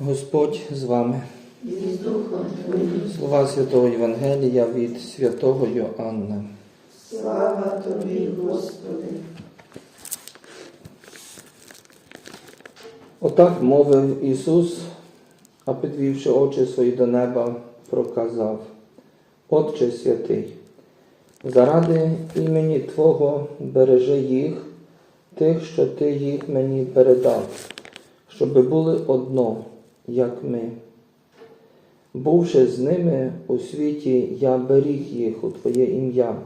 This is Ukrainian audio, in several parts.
Господь з вами. Слова Святого Євангелія від святого Йоанна. Слава Тобі, Господи. Отак мовив Ісус, а підвівши очі свої до неба, проказав, Отче святий, заради імені Твого бережи їх, тих, що Ти їх мені передав, щоби були одно, як ми. Бувши з ними у світі, я беріг їх у Твоє ім'я,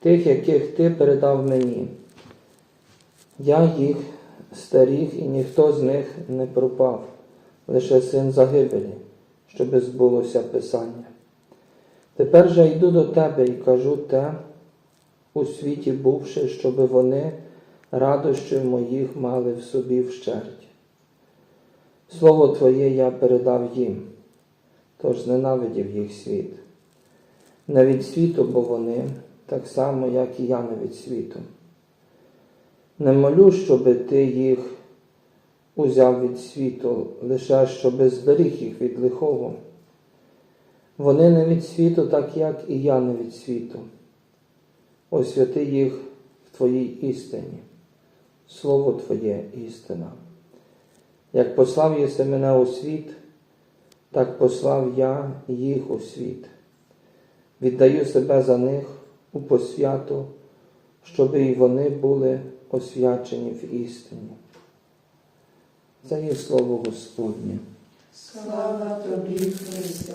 тих, яких Ти передав мені. Я їх старіх, і ніхто з них не пропав, лише син загибелі, щоби збулося Писання. Тепер же йду до тебе і кажу те, у світі бувши, щоби вони радощів моїх мали в собі вщерть. Слово Твоє я передав їм, тож зненавидів їх світ. Не від світу, бо вони, так само, як і я не від світу. Не молю, щоби ти їх узяв від світу, лише щоби зберіг їх від лихого. Вони не від світу, так як і я не від світу. Освяти їх в Твоїй істині. Слово Твоє істина. Як послав єси мене у світ, так послав я їх у світ. Віддаю себе за них у посвяту, щоби і вони були освячені в істині. Це є слово Господнє. Слава Тобі, Христе.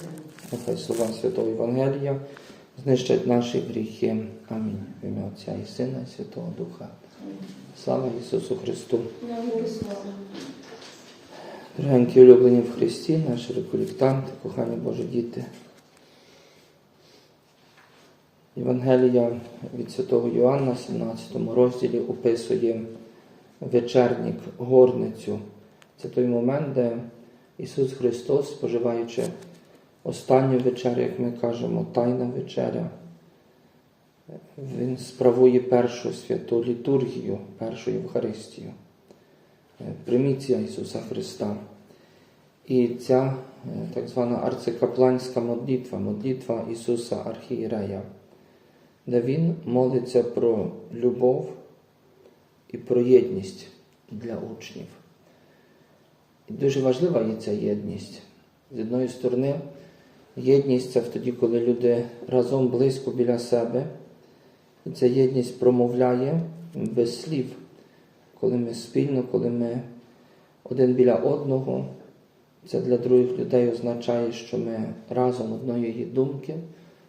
Нехай слова Святого Євангелія знищать наші гріхи. Амінь. В ім'я Отця і Сина, і Святого Духа. Слава Ісусу Христу! Дорогенькі улюблені в Христі, наші реколектанти, кохані Божі діти. Євангелія від Святого Йоанна, 17 розділі, описує вечерник, горницю. Це той момент, де Ісус Христос, споживаючи останню вечерю, як ми кажемо, тайна вечеря, Він справує першу святу літургію, першу Євхаристію. Приміція Ісуса Христа. І ця е, так звана арцикапланська молитва, молитва Ісуса Архієрея, де Він молиться про любов і про єдність для учнів. І дуже важлива є ця єдність. З одної сторони, єдність це тоді, коли люди разом близько біля себе, і ця єдність промовляє без слів коли ми спільно, коли ми один біля одного, це для других людей означає, що ми разом одної думки,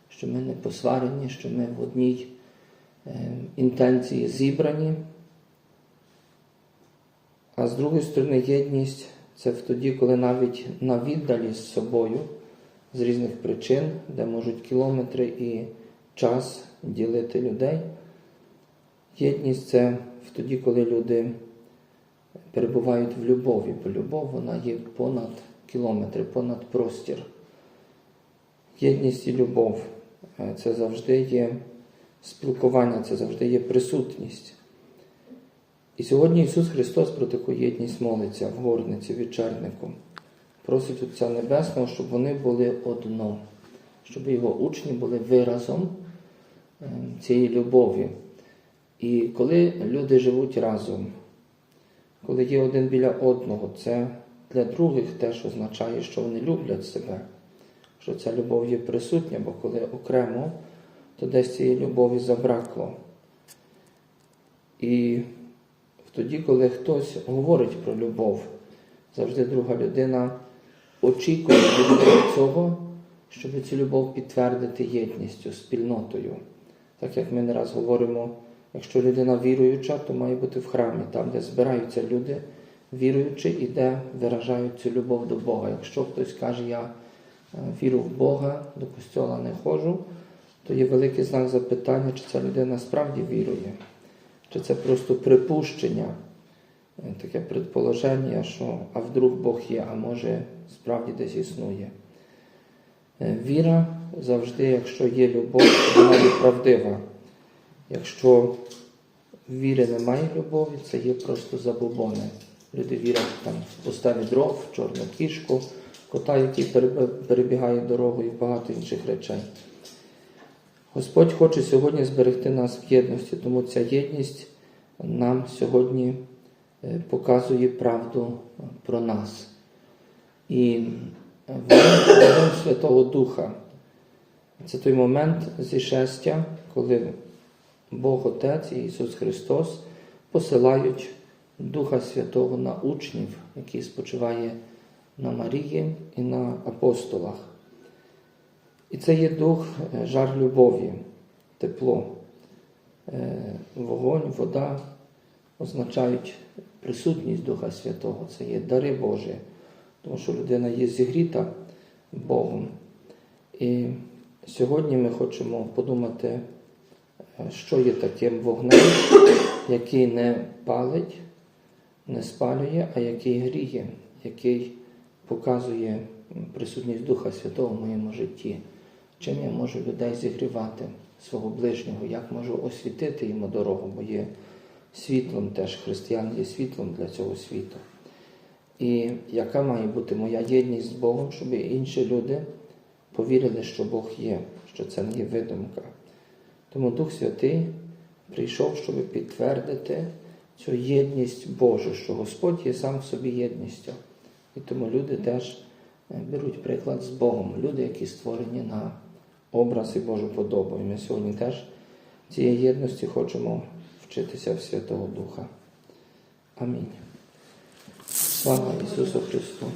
що ми не посварені, що ми в одній е, інтенції зібрані. А з другої сторони, єдність це тоді, коли навіть на віддалі з собою, з різних причин, де можуть кілометри і час ділити людей. Єдність це тоді, коли люди перебувають в любові, бо любов вона є понад кілометри, понад простір. Єдність і любов це завжди є спілкування, це завжди є присутність. І сьогодні Ісус Христос про таку єдність молиться в горниці вечернику. Просить Отця Небесного, щоб вони були одно, щоб його учні були виразом е, цієї любові. І коли люди живуть разом, коли є один біля одного, це для других теж означає, що вони люблять себе, що ця любов є присутня, бо коли окремо, то десь цієї любові забракло. І тоді, коли хтось говорить про любов, завжди друга людина очікує від цього, щоб цю любов підтвердити єдністю, спільнотою. Так як ми не раз говоримо. Якщо людина віруюча, то має бути в храмі, там, де збираються люди віруючі і де виражають цю любов до Бога. Якщо хтось каже, я вірю в Бога, до костьола не ходжу, то є великий знак запитання, чи ця людина справді вірує, чи це просто припущення, таке предположення, що а вдруг Бог є, а може справді десь існує. Віра завжди, якщо є любов, вона є правдива. Якщо в вірі немає любові, це є просто забобони, Люди вірять там в поставі дров, в чорну кішку, кота, який перебігає дорогою, і багато інших речей. Господь хоче сьогодні зберегти нас в єдності, тому ця єдність нам сьогодні е, показує правду про нас. І вогонь Святого Духа це той момент зішестя, коли Бог Отець і Ісус Христос посилають Духа Святого на учнів, який спочиває на Марії і на апостолах. І це є дух е, жар любові, тепло. Е, Вогонь, вода означають присутність Духа Святого. Це є дари Божі, тому що людина є зігріта Богом. І сьогодні ми хочемо подумати, що є таким вогнем, який не палить, не спалює, а який гріє, який показує присутність Духа Святого в моєму житті. Чим я можу людей зігрівати свого ближнього, як можу освітити йому дорогу, бо є світлом теж, християн є світлом для цього світу. І яка має бути моя єдність з Богом, щоб інші люди повірили, що Бог є, що це не є видумка. Тому Дух Святий прийшов, щоб підтвердити цю єдність Божу, що Господь є сам в собі єдністю. І тому люди теж е, беруть приклад з Богом, люди, які створені на образ і Божу подобу. І ми сьогодні теж цієї єдності хочемо вчитися в Святого Духа. Амінь. Слава Ісусу Христу!